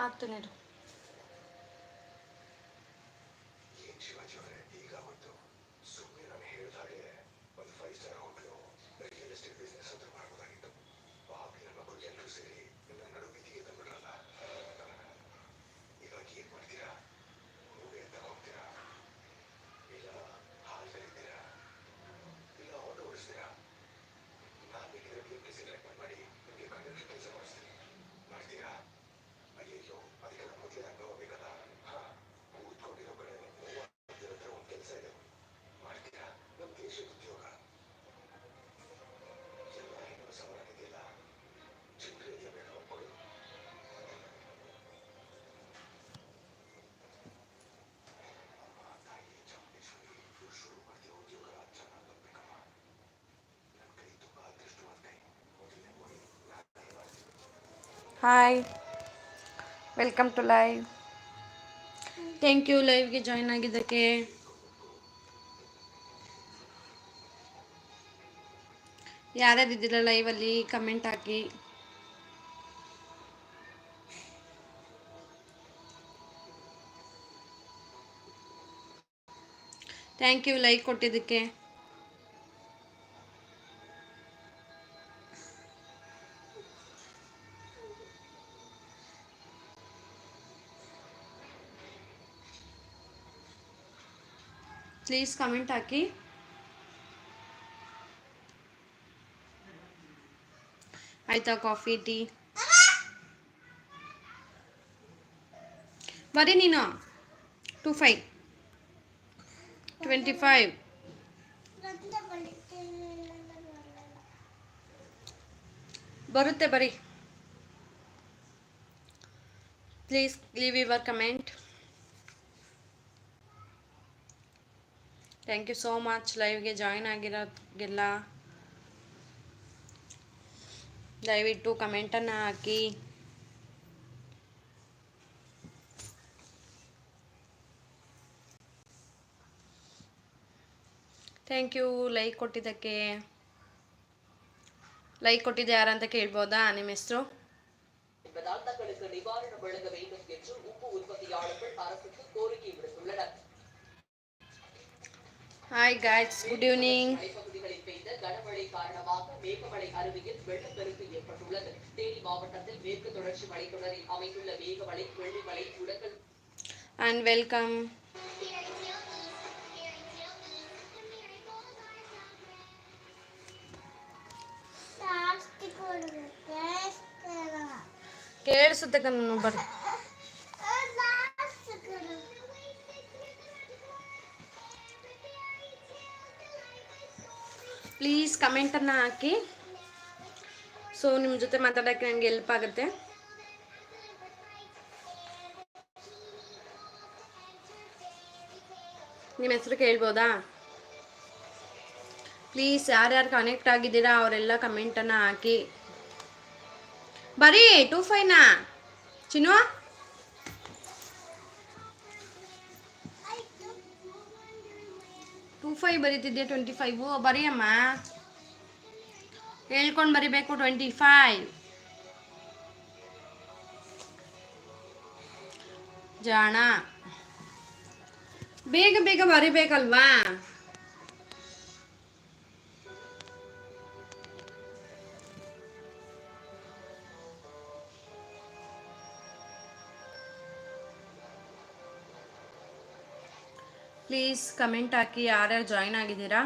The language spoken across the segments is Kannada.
పాకుతున్నారు hi welcome to live thank you ಲೈವ್ಗೆ join ಆಗಿದ್ದಕ್ಕೆ. ಯಾರ್ಯಾರು ಇದ್ದಿಲ್ಲ ಲೈವಲ್ಲಿ ಕಮೆಂಟ್ ಹಾಕಿ. ಥ್ಯಾಂಕ್ ಯು ಲೈಕ್ ಕೊಟ್ಟಿದ್ದಕ್ಕೆ. ಪ್ಲೀಸ್ ಕಮೆಂಟ್ ಹಾಕಿ ಆಯ್ತಾ ಕಾಫಿ ಟೀ ಬರೀ ನೀನು ಟು ಫೈವ್ ಟ್ವೆಂಟಿ ಫೈವ್ ಬರುತ್ತೆ ಬರೀ. Please leave your comment thank you so much ಲೈವ್ಗೆ join ಆಗಿರೋದಕ್ಕೆಲ್ಲ ದಯವಿಟ್ಟು ಕಮೆಂಟನ್ನು ಹಾಕಿ. ಥ್ಯಾಂಕ್ ಯು ಲೈಕ್ ಕೊಟ್ಟಿದ್ದಕ್ಕೆ. ಲೈಕ್ ಕೊಟ್ಟಿದ್ದು ಯಾರಂತ ಕೇಳ್ಬೋದಾ ನಿಮ್ಮ ಹೆಸರು? ಹಾಯ್ ಗಾಯ್ಸ್ ಗುಡ್ ಈವ್ನಿಂಗ್ மலைப்பகுதிகளில் பெய்த கனமழை காரணமாக மேகமலை அருவியில் வெள்ளப்பெருக்கு ஏற்பட்டுள்ளது தேனி மாவட்டத்தில் மேற்கு தொடர்ச்சி மலைத்தொடரில் அமைந்துள்ள மேகமலை வெள்ளிமலை உடங்கல் ಆ್ಯಂಡ್ ವೆಲ್ಕಮ್ ಕೇಳಿಸುತ್ತೆ ಕಣ್ಣು ಬರ್ರಿ ಪ್ಲೀಸ್ ಕಮೆಂಟನ್ನು ಹಾಕಿ. ಸೊ ನಿಮ್ಮ ಜೊತೆ ಮಾತಾಡೋಕ್ಕೆ ನನಗೆ ಹೆಲ್ಪ್ ಆಗುತ್ತೆ. ನಿಮ್ಮ ಹೆಸರು ಕೇಳ್ಬೋದಾ? ಪ್ಲೀಸ್ ಯಾರ್ಯಾರು ಕನೆಕ್ಟ್ ಆಗಿದ್ದೀರಾ, ಅವರೆಲ್ಲ ಕಮೆಂಟನ್ನು ಹಾಕಿ. ಬರೀ ಟೂ ಫೈನಾ ಚಿನ್ನು ಫೈವ್ ಬರೀತಿದ್ದೆ ಟ್ವೆಂಟಿ ಫೈವು ಬರೀಯಮ್ಮ. ಹೇಳ್ಕೊಂಡು ಬರಿಬೇಕು ಟ್ವೆಂಟಿ ಫೈವ್ ಜಾಣ. ಬೇಗ ಬೇಗ ಬರಿಬೇಕಲ್ವಾ? ಪ್ಲೀಸ್ ಕಮೆಂಟ್ ಹಾಕಿ ಯಾರ್ಯಾರು ಜಾಯ್ನ್ ಆಗಿದ್ದೀರಾ?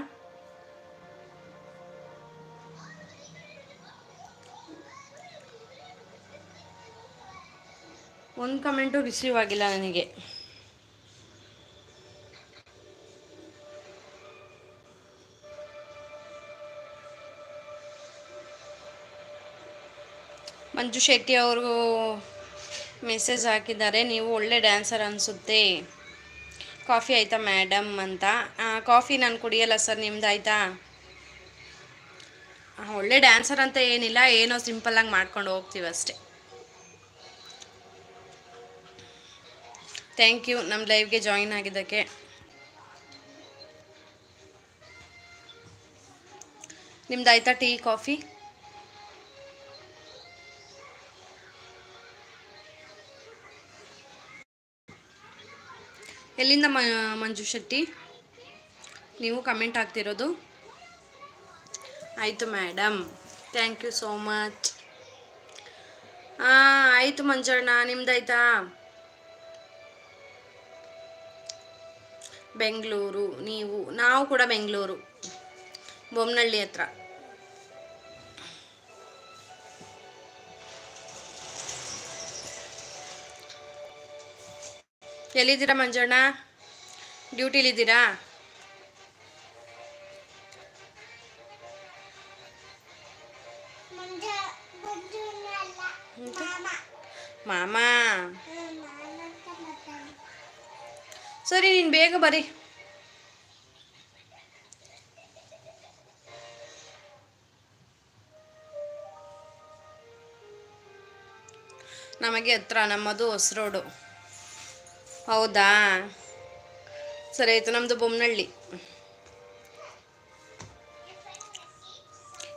ಒಂದು ಕಮೆಂಟು ರಿಸೀವ್ ಆಗಿಲ್ಲ ನನಗೆ. ಮಂಜು ಶೆಟ್ಟಿ ಅವರು ಮೆಸೇಜ್ ಹಾಕಿದ್ದಾರೆ, ನೀವು ಒಳ್ಳೆ ಡ್ಯಾನ್ಸರ್ ಅನಿಸುತ್ತೆ. ಕಾಫಿ ಆಯಿತಾ ಮೇಡಮ್ ಅಂತ? ಕಾಫಿ ನಾನು ಕುಡಿಯಲ್ಲ ಸರ್ ನಿಮ್ದು ಆಯಿತಾ ಒಳ್ಳೆ ಡ್ಯಾನ್ಸರ್ ಅಂತ ಏನಿಲ್ಲ, ಏನೋ ಸಿಂಪಲ್ಲಾಗಿ ಮಾಡ್ಕೊಂಡು ಹೋಗ್ತೀವಿ ಅಷ್ಟೇ. ಥ್ಯಾಂಕ್ ಯು ನಮ್ಮ ಲೈವ್ಗೆ ಜಾಯಿನ್ ಆಗಿದ್ದಕ್ಕೆ. ನಿಮ್ದು ಆಯಿತಾ ಟೀ ಕಾಫಿ? ಎಲ್ಲಿಂದ ಮಂಜು ಶೆಟ್ಟಿ? ನೀವು ಕಮೆಂಟ್ ಆಗ್ತಿರೋದು ಆಯಿತು madam thank you so much ಹಾಂ ಆಯಿತು ಮಂಜಣ್ಣ, ನಿಮ್ದಾಯ್ತಾ? ಬೆಂಗಳೂರು, ನೀವು, ನಾವು ಕೂಡ ಬೆಂಗಳೂರು. ಬೊಮ್ಮನಹಳ್ಳಿ ಹತ್ರ. ಎಲ್ಲಿದ್ದೀರಾ ಮಂಜಣ್ಣ? ಡ್ಯೂಟಿಲಿದ್ದೀರಾ? ಮಾಮ. ಸರಿ ನೀನು ಬೇಗ ಬರಿ. ನಮಗೆ ಹತ್ರ ನಮ್ಮದು ಹೊಸರೋಡು. ಹೌದಾ? ಸರಿ, ಆಯಿತು. ನಮ್ಮದು ಬೊಮ್ಮನಹಳ್ಳಿ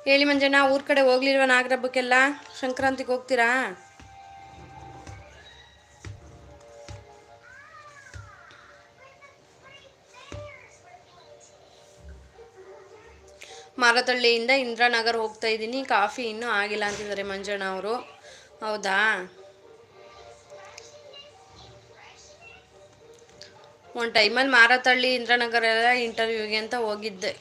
ಹೇಳಿ ಮಂಜಣ್ಣ, ಊರ ಕಡೆ ಹೋಗ್ಲಿಲ್ವ ನಾಗರಬ್ಬಕ್ಕೆಲ್ಲ? ಸಂಕ್ರಾಂತಿಗೆ ಹೋಗ್ತೀರಾ? ಮಾರತಳ್ಳಿಯಿಂದ ಇಂದ್ರಾನಗರ್ ಹೋಗ್ತಾ ಇದ್ದೀನಿ. ಕಾಫಿ ಇನ್ನೂ ಆಗಿಲ್ಲ ಅಂತಿದ್ದಾರೆ ಮಂಜಣ್ಣ ಅವರು. ಹೌದಾ? ಒಂದು ಟೈಮಲ್ಲಿ ಮಾರತಳ್ಳಿ ಇಂದ್ರನಗರ ಎಲ್ಲ ಇಂಟರ್ವ್ಯೂಗೆ ಅಂತ ಹೋಗಿದ್ದೆ.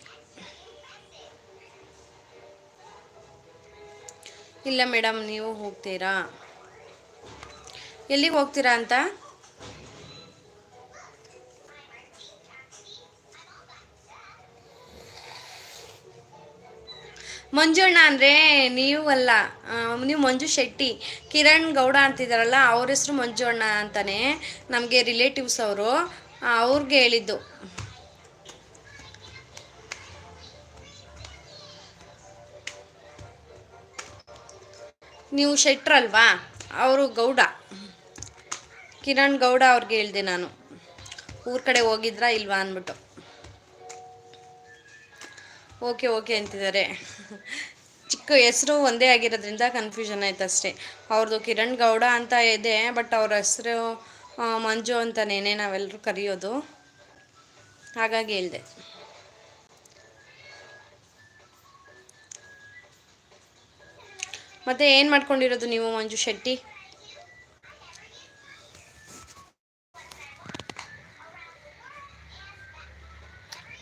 ಇಲ್ಲ ಮೇಡಮ್, ನೀವು ಹೋಗ್ತೀರಾ? ಎಲ್ಲಿಗೆ ಹೋಗ್ತೀರಾ ಅಂತ? ಮಂಜುಣ್ಣ ಅಂದರೆ ನೀವು ಅಲ್ಲ ನೀವು ಮಂಜು ಶೆಟ್ಟಿ, ಕಿರಣ್ ಗೌಡ ಅಂತಿದ್ದಾರಲ್ಲ ಅವ್ರ ಹೆಸರು ಮಂಜುಣ್ಣ ಅಂತಾನೆ, ನಮಗೆ ರಿಲೇಟಿವ್ಸ್ ಅವರು. ಅವ್ರಿಗೆ ಹೇಳಿದ್ದು. ನೀವು ಶೆಟ್ರಲ್ವಾ? ಅವರು ಗೌಡ. ಕಿರಣ್ ಗೌಡ ಅವ್ರಿಗೆ ಹೇಳಿದೆ ನಾನು. ಊರ ಕಡೆ ಹೋಗಿದ್ರಾ ಇಲ್ವಾ ಅಂದ್ಬಿಟ್ಟು. ಓಕೆ ಓಕೆ ಅಂತಿದ್ದಾರೆ. ಚಿಕ್ಕ ಹೆಸರು ಒಂದೇ ಆಗಿರೋದ್ರಿಂದ ಕನ್ಫ್ಯೂಷನ್ ಆಯ್ತು ಅಷ್ಟೇ ಅವ್ರದ್ದು ಕಿರಣ್ ಗೌಡ ಅಂತ ಇದೆ ಬಟ್ ಅವ್ರ ಹೆಸರು ಮಂಜು ಅಂತಲೇ ನಾವೆಲ್ಲರೂ ಕರೆಯೋದು. ಹಾಗಾಗಿ ಹೇಳಿದೆ. ಮತ್ತೆ ಏನು ಮಾಡ್ಕೊಂಡಿರೋದು ನೀವು ಮಂಜು ಶೆಟ್ಟಿ?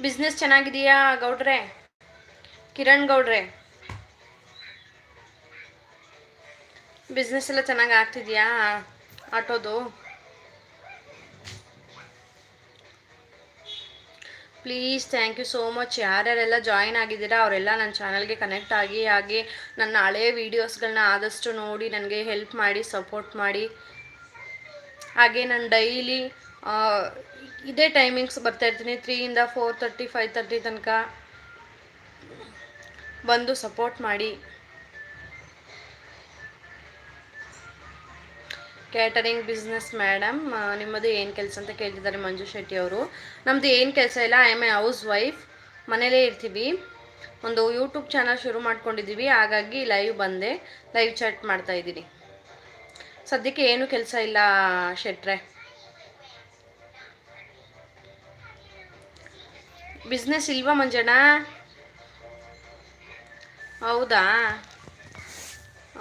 ಬಿಸ್ನೆಸ್ ಚೆನ್ನಾಗಿದೆಯಾ ಗೌಡ್ರೆ? ಕಿರಣ್ ಗೌಡ್ರೆ? ಬಿಸ್ನೆಸ್ ಎಲ್ಲ ಚೆನ್ನಾಗಿ ಆಗ್ತಿದೆಯಾ? ಆಟೋದು? Please thank you so much ಯಾರ್ಯಾರೆಲ್ಲ join ಆಗಿದ್ದೀರಾ, ಅವರೆಲ್ಲ ನನ್ನ ಚಾನಲ್ಗೆ ಕನೆಕ್ಟ್ ಆಗಿ ಹಾಗೆ ನನ್ನ ಹಳೆಯ ವೀಡಿಯೋಸ್ಗಳನ್ನ ಆದಷ್ಟು ನೋಡಿ ನನಗೆ ಹೆಲ್ಪ್ ಮಾಡಿ ಸಪೋರ್ಟ್ ಮಾಡಿ. ಹಾಗೆ ನಾನು ಡೈಲಿ ಇದೇ ಟೈಮಿಂಗ್ಸ್ ಬರ್ತಾ ಇರ್ತೀನಿ. ತ್ರೀಯಿಂದ ಫೋರ್ ತರ್ಟಿ ಫೈವ್ ತರ್ಟಿ ತನಕ ಬಂದು ಸಪೋರ್ಟ್ ಮಾಡಿ. ಕ್ಯಾಟರಿಂಗ್ ಬಿಸ್ನೆಸ್ ಮೇಡಮ್ ನಿಮ್ಮದು ಏನು ಕೆಲಸ ಅಂತ ಕೇಳ್ತಿದ್ದಾರೆ ಮಂಜು ಶೆಟ್ಟಿ ಅವರು. ನಮ್ಮದು ಏನು ಕೆಲಸ ಇಲ್ಲ. I am a housewife ಮನೇಲೇ ಇರ್ತೀವಿ. ಒಂದು ಯೂಟ್ಯೂಬ್ ಚಾನಲ್ ಶುರು ಮಾಡ್ಕೊಂಡಿದ್ದೀವಿ. ಹಾಗಾಗಿ ಲೈವ್ ಬಂದೆ. ಲೈವ್ ಚಾಟ್ ಮಾಡ್ತಾ ಇದ್ದೀನಿ. ಸದ್ಯಕ್ಕೆ ಏನು ಕೆಲಸ ಇಲ್ಲ ಶೆಟ್ರೆ. ಬಿಸ್ನೆಸ್ ಇಲ್ವಾ ಮಂಜಣ್ಣ? ಹೌದಾ?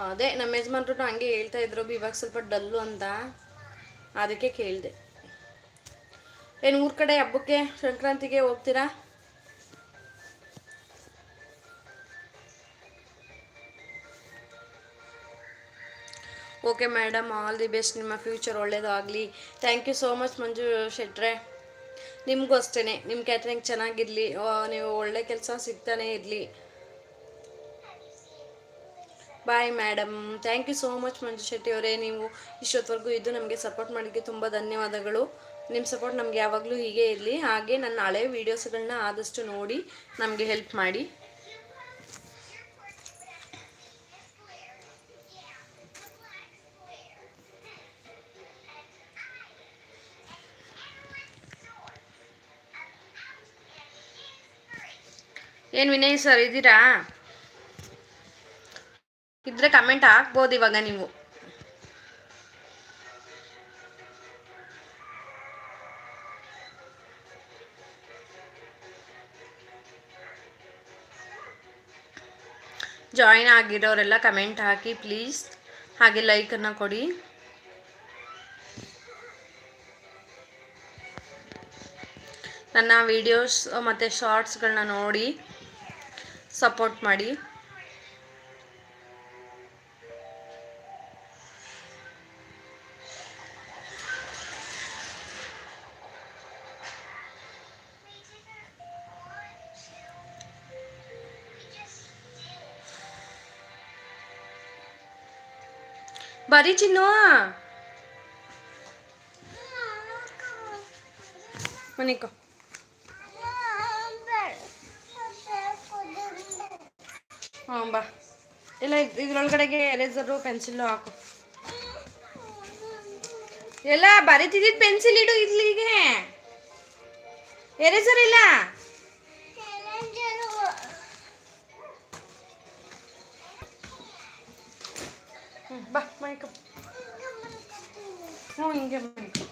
ಅದೇ, ನಮ್ಮ ಯಜಮಾನ್ರು ಹಂಗೆ ಹೇಳ್ತಾ ಇದ್ರು ಇವಾಗ ಸ್ವಲ್ಪ ಡಲ್ಲು ಅಂತ. ಅದಕ್ಕೆ ಕೇಳಿದೆ. ಏನು ಊರ ಕಡೆ ಹಬ್ಬಕ್ಕೆ ಸಂಕ್ರಾಂತಿಗೆ ಹೋಗ್ತೀರಾ? Okay madam all the best ನಿಮ್ಮ ಫ್ಯೂಚರ್ ಒಳ್ಳೇದು ಆಗಲಿ. Thank you so much Manju ಶೆಟ್ರೆ. ನಿಮಗೂ ಅಷ್ಟೇ ನಿಮ್ಮ ಕ್ಯಾಟ್ರಿಂಗ್ ಚೆನ್ನಾಗಿರಲಿ. ನೀವು ಒಳ್ಳೆ ಕೆಲಸ ಸಿಗ್ತಾನೆ ಇರಲಿ. Bye madam thank you so much Manju Shetty ಅವರೇ. ನೀವು ಇಷ್ಟೊತ್ತವರೆಗೂ ಇದ್ದು ನಮಗೆ ಸಪೋರ್ಟ್ ಮಾಡೋಕ್ಕೆ ತುಂಬ ಧನ್ಯವಾದಗಳು. ನಿಮ್ಮ ಸಪೋರ್ಟ್ ನಮಗೆ ಯಾವಾಗಲೂ ಹೀಗೆ ಇರಲಿ. ಹಾಗೆ ನನ್ನ ಹಳೆ ವೀಡಿಯೋಸ್ಗಳನ್ನ ಆದಷ್ಟು ನೋಡಿ ನಮಗೆ ಹೆಲ್ಪ್ ಮಾಡಿ. ಏನು ವಿನಯ್ ಸರ್ ಇದ್ದೀರಾ? ಇದ್ರೆ ಕಮೆಂಟ್ ಹಾಕ್ಬೋದು ಇವಾಗ ನೀವು. ಜಾಯಿನ್ ಆಗಿರೋರೆಲ್ಲ ಕಮೆಂಟ್ ಹಾಕಿ ಪ್ಲೀಸ್ ಹಾಗೆ ಲೈಕನ್ನು ಕೊಡಿ. ನನ್ನ ವಿಡಿಯೋಸ್ ಮತ್ತು ಶಾರ್ಟ್ಸ್ಗಳನ್ನ ನೋಡಿ ಸಪೋರ್ಟ್ ಮಾಡಿ. ಬರೀ ಚಿನ್ನು ಮನಿಕೋ ಹಾಂ ಬಾ. ಇಲ್ಲ, ಇದ್- ಇದ್ರೊಳಗಡೆಗೆ ಎರೇಸರು ಪೆನ್ಸಿಲ್ಲು ಹಾಕು. ಎಲ್ಲ ಬರೀತಿದ್ದಿದ್ದು ಪೆನ್ಸಿಲ್ ಇಡು ಇಲ್ಲಿಗೆ. ಎರೇಸರ್ ಇಲ್ಲ ಹ್ಞೂ ಬಾ ಮನಿಕೋ ಹ್ಞೂ ಹಿಂಗೆ ಮನಿಕೋ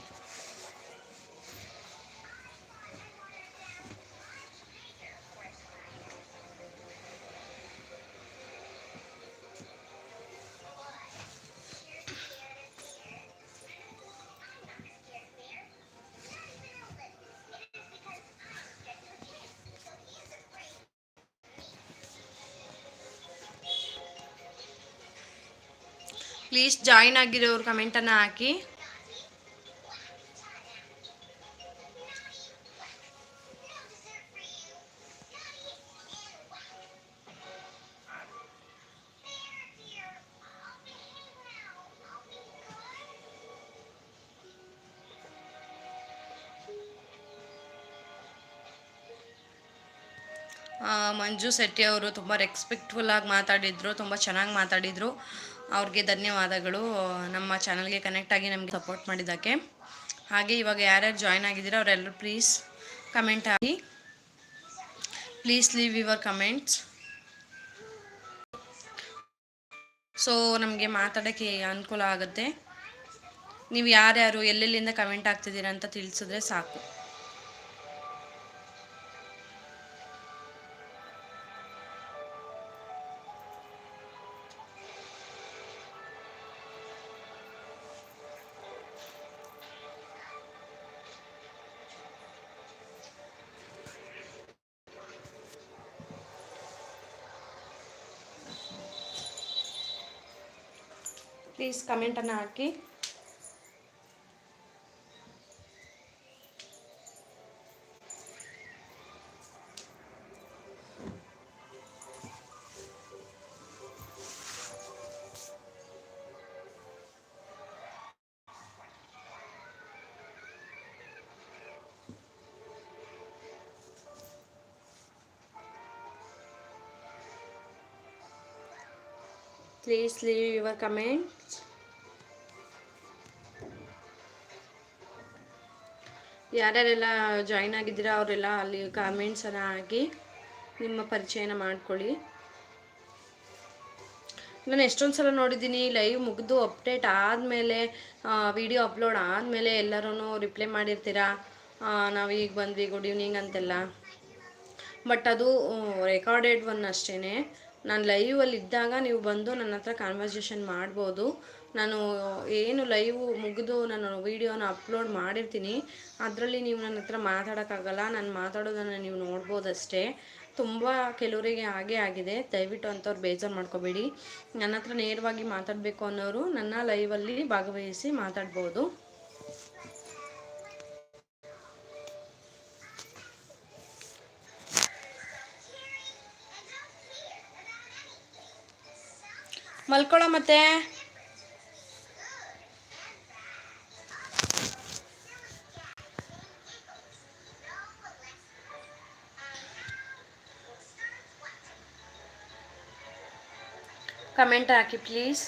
ಪ್ಲೀಸ್ ಜಾಯಿನ್ ಆಗಿರೋರು ಕಮೆಂಟನ್ನು ಹಾಕಿ ಮಂಜು ಶೆಟ್ಟಿ ಅವರು ತುಂಬ ರೆಸ್ಪೆಕ್ಟ್ಫುಲ್ ಮಾತಾಡಿದರು ಮಾತಾಡಿದ್ರು, ತುಂಬ ಚೆನ್ನಾಗಿ ಮಾತಾಡಿದರು. ಅವ್ರಿಗೆ ಧನ್ಯವಾದಗಳು. ನಮ್ಮ ಚಾನಲ್ಗೆ ಕನೆಕ್ಟ್ ಆಗಿ ನಮಗೆ ಸಪೋರ್ಟ್ ಮಾಡಿದ್ದಕ್ಕೆ. ಹಾಗೆ ಇವಾಗ ಯಾರ್ಯಾರು ಜಾಯ್ನ್ ಆಗಿದ್ದೀರೋ ಅವರೆಲ್ಲರೂ ಪ್ಲೀಸ್ ಕಮೆಂಟ್ ಆಗಿ. Please leave your comments so ನಮಗೆ ಮಾತಾಡೋಕ್ಕೆ ಅನುಕೂಲ ಆಗುತ್ತೆ. ನೀವು ಯಾರ್ಯಾರು ಎಲ್ಲೆಲ್ಲಿಂದ ಕಮೆಂಟ್ ಆಗ್ತಿದ್ದೀರಾ ಅಂತ ತಿಳಿಸಿದ್ರೆ ಸಾಕು. ಪ್ಲೀಸ್ ಕಮೆಂಟನ್ನು ಹಾಕಿ ಪ್ಲೀಸ್ ಲೀವ್ ಯುವರ್ ಕಮೆಂಟ್ಸ್ ಯಾರ್ಯಾರೆಲ್ಲ ಜಾಯಿನ್ ಆಗಿದ್ದೀರಾ, ಅವರೆಲ್ಲ ಅಲ್ಲಿ ಕಾಮೆಂಟ್ಸನ್ನು ಹಾಕಿ ನಿಮ್ಮ ಪರಿಚಯನ ಮಾಡ್ಕೊಳ್ಳಿ. ನಾನು ಎಷ್ಟೊಂದು ಸಲ ನೋಡಿದ್ದೀನಿ ಲೈವ್ ಮುಗಿದು ಅಪ್ಡೇಟ್ ಆದಮೇಲೆ ವಿಡಿಯೋ ಅಪ್ಲೋಡ್ ಆದಮೇಲೆ ಎಲ್ಲರೂ ರಿಪ್ಲೈ ಮಾಡಿರ್ತೀರಾ? ನಾವು ಈಗ ಬಂದ್ವಿ ಗುಡ್ ಈವ್ನಿಂಗ್ ಅಂತೆಲ್ಲ. ಬಟ್ ಅದು ರೆಕಾರ್ಡೆಡ್ ಒನ್ ಅಷ್ಟೇ ನಾನು ಲೈವಲ್ಲಿ ಇದ್ದಾಗ ನೀವು ಬಂದು ನನ್ನ ಹತ್ರ ಕಾನ್ವರ್ಸೇಷನ್ ಮಾಡ್ಬೋದು. ನಾನು ಏನು ಲೈವ್ ಮುಗಿದು ನಾನು ವೀಡಿಯೋನ ಅಪ್ಲೋಡ್ ಮಾಡಿರ್ತೀನಿ. ಅದರಲ್ಲಿ ನೀವು ನನ್ನ ಹತ್ರ ಮಾತಾಡೋಕ್ಕಾಗಲ್ಲ. ನಾನು ಮಾತಾಡೋದನ್ನು ನೀವು ನೋಡ್ಬೋದಷ್ಟೇ. ತುಂಬ ಕೆಲವರಿಗೆ ಹಾಗೆ ಆಗಿದೆ. ದಯವಿಟ್ಟು ಅಂಥವ್ರು ಬೇಜಾರು ಮಾಡ್ಕೋಬೇಡಿ. ನನ್ನ ಹತ್ರ ನೇರವಾಗಿ ಮಾತಾಡಬೇಕು ಅನ್ನೋರು ನನ್ನ ಲೈವಲ್ಲಿ ಭಾಗವಹಿಸಿ ಮಾತಾಡ್ಬೋದು. ಮಲ್ಕೊಳ್ಳೋ ಮತ್ತೆ. ಕಮೆಂಟ್ ಹಾಕಿ ಪ್ಲೀಸ್.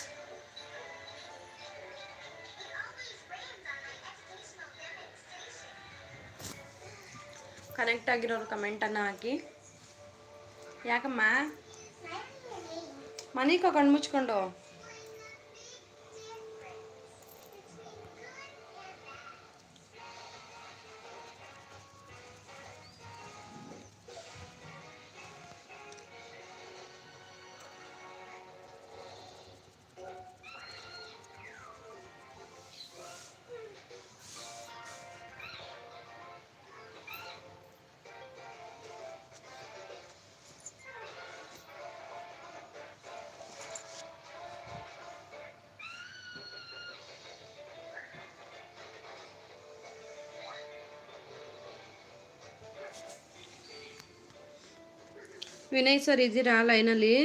ಕನೆಕ್ಟ್ ಆಗಿರೋರು ಕಮೆಂಟನ್ನು ಹಾಕಿ. ಯಾಕಮ್ಮ? మనీకి ఒక ముచ్చుకోండు ವಿನಯ್ ಸರ್ ಇದ್ದೀರಾ ಲೈನಲ್ಲಿ?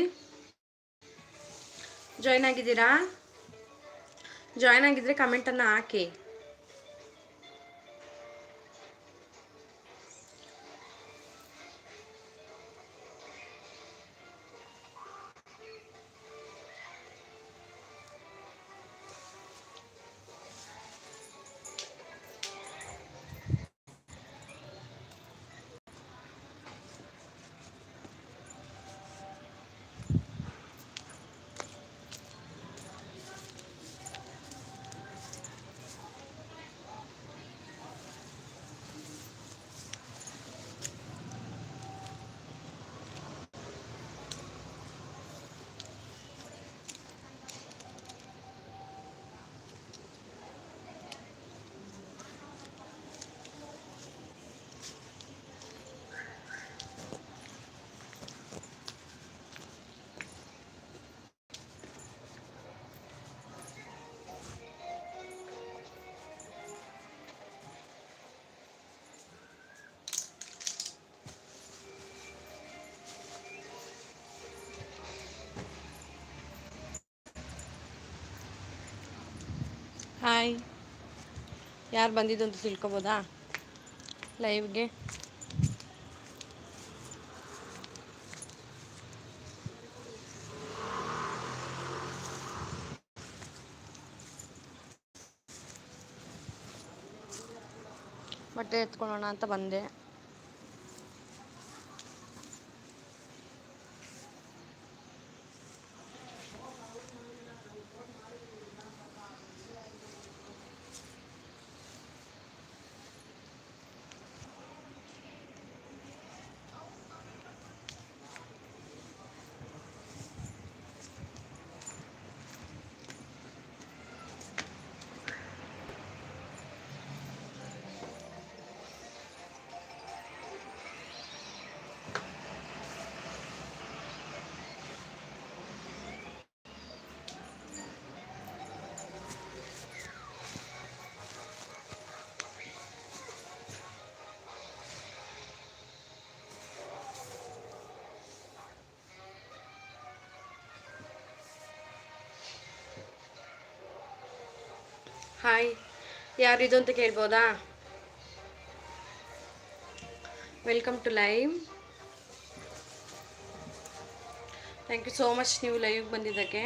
ಜಾಯ್ನ್ ಆಗಿದ್ದೀರಾ? ಜಾಯ್ನ್ ಆಗಿದ್ರೆ ಕಮೆಂಟನ್ನು ಹಾಕಿ. ಹಾಯ್. ಯಾರು ಬಂದಿದ್ದು ಅಂತ ತಿಳ್ಕೊಬೋದಾ? ಲೈವ್ಗೆ ಬಟ್ಟೆ ಎತ್ಕೊಳ್ಳೋಣ ಅಂತ ಬಂದೆ. ಹಾಯ್ ಯಾರಿದು ಅಂತ ಕೇಳ್ಬೋದಾ? Welcome to live thank you so much ನೀವು ಲೈವ್ಗೆ ಬಂದಿದ್ದಕ್ಕೆ.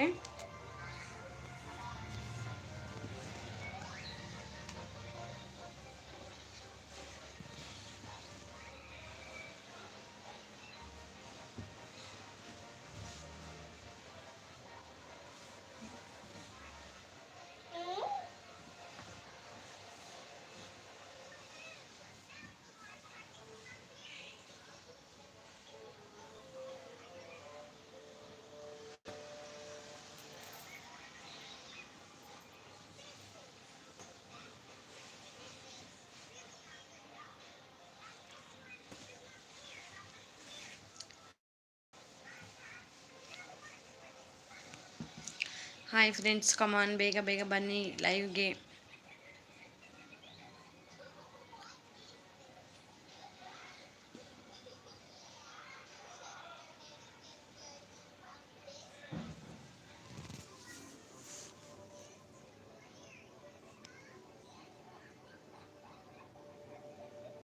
ಹಾಯ್ ಫ್ರೆಂಡ್ಸ್ ಕಮಾನ್ ಬೇಗ ಬೇಗ ಬನ್ನಿ ಲೈವ್ಗೆ